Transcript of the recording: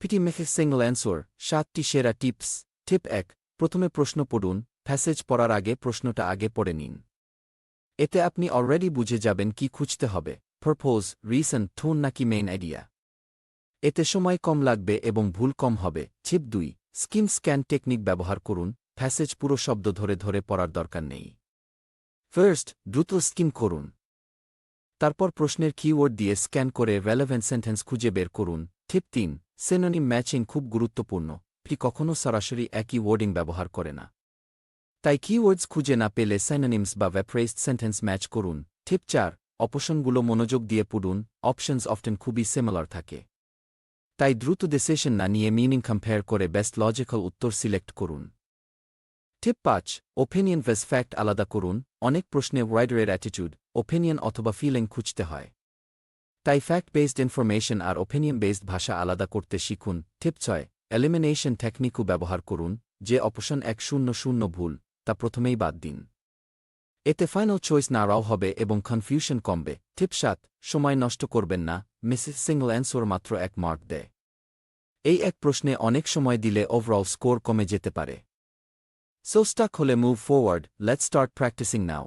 PT মেখে single answer, সাতটি সেরা টিপস, টিপ এক, প্রথমে প্রশ্ন পড়ুন ফ্যাসেজ পড়ার আগে প্রশ্নটা আগে পড়ে নিন। এতে আপনি অলরেডি বুঝে যাবেন কি খুঁজতে হবে পারপোজ রিসেন্ট থোন নাকি মেইন আইডিয়া এতে সময় কম লাগবে এবং ভুল কম হবে। ছিপ দুই স্কিম স্ক্যান টেকনিক ব্যবহার করুন ফ্যাসেজ পুরো শব্দ ধরে ধরে পড়ার দরকার নেই। ফার্স্ট দ্রুত স্কিম করুন। তারপর প্রশ্নের কিওয়ার্ড দিয়ে স্ক্যান করে রেলেভেন্ট সেন্টেন্স খুঁজে বের করুন। টিপ তিন সেনোনিম ম্যাচিং খুব গুরুত্বপূর্ণ। ফি কখনও সরাসরি একই ওয়ার্ডিং ব্যবহার করে না। তাই কিওয়ার্ডস খুঁজে না পেলে সাইনোনিমস বা ভ্যাপ্রেসড সেন্টেন্স ম্যাচ করুন। টিপ চার, অপশনগুলো মনোযোগ দিয়ে পড়ুন। অপশনস অফটেন খুবই সিমিলার থাকে। তাই দ্রুত ডিসিশন না নিয়ে মিনিং কম্পেয়ার করে বেস্ট লজিক্যাল উত্তর সিলেক্ট করুন। টিপ পাঁচ ওপিনিয়ন ভেস ফ্যাক্ট আলাদা করুন। অনেক প্রশ্নে ওয়াইডারের অ্যাটিটিউড ওপিনিয়ন অথবা ফিলিং খুঁজতে হয়। তাই ফ্যাক্ট বেসড ইনফরমেশন আর ওপিনিয়ন বেসড ভাষা আলাদা করতে শিখুন। টিপ ছয় এলিমিনেশন টেকনিকও ব্যবহার করুন, যে অপশন এক শূন্য শূন্য ভুল, তা প্রথমেই বাদ দিন। এতে ফাইনাল চয়েস নাড়াও হবে এবং কনফিউশন কমবে। টিপ সাত, সময় নষ্ট করবেন না মিসেস সিঙ্গল অ্যান্সার মাত্র এক মার্ক দেয়। এই এক প্রশ্নে অনেক সময় দিলে ওভারঅল স্কোর কমে যেতে পারে। সো স্টাক হলে move forward let's start practicing now